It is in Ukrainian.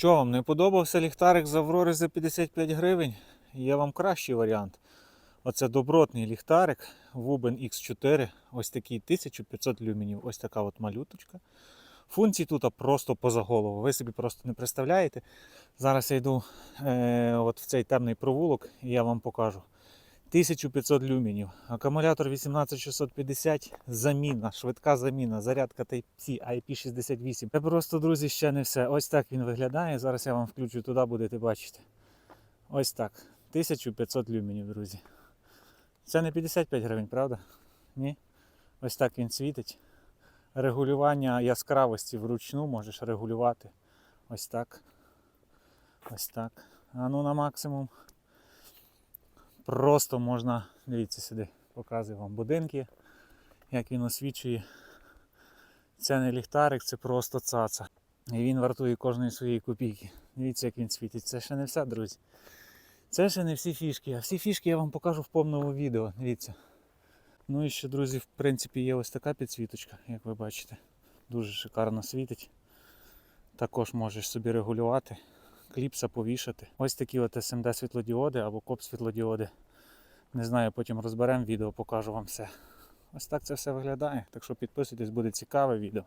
Що вам не подобався ліхтарик з Аврори за 55 гривень? Є вам кращий варіант. Оце добротний ліхтарик Вубен X4, ось такий 1500 люмінів, ось така от малюточка. Функцій тут просто поза голову. Ви собі просто не представляєте. Зараз я йду е, от в цей темний провулок і я вам покажу. 1500 люменів, акумулятор 18650, заміна, швидка заміна, зарядка Type-C IP68. Це просто, друзі, ще не все. Ось так він виглядає. Зараз я вам включу туди, будете бачити. Ось так. 1500 люменів, друзі. Це не 55 гривень, правда? Ні? Ось так він світить. Регулювання яскравості вручну можеш регулювати. Ось так. Ось так. А ну на максимум. Просто можна, дивіться сюди, показую вам будинки, як він освічує. Це не ліхтарик, це просто цаца. І він вартує кожної своєї копійки. Дивіться, як він світить. Це ще не все, друзі. Це ще не всі фішки. А всі фішки я вам покажу в повному відео. Дивіться. Ну і ще, друзі, в принципі, є ось така підсвіточка, як ви бачите. Дуже шикарно світить. Також можеш собі регулювати, кліпса повішати. Ось такі от СМД світлодіоди або коп світлодіоди. Не знаю, потім розберемо відео, покажу вам все. Ось так це все виглядає. Так що підписуйтесь, буде цікаве відео.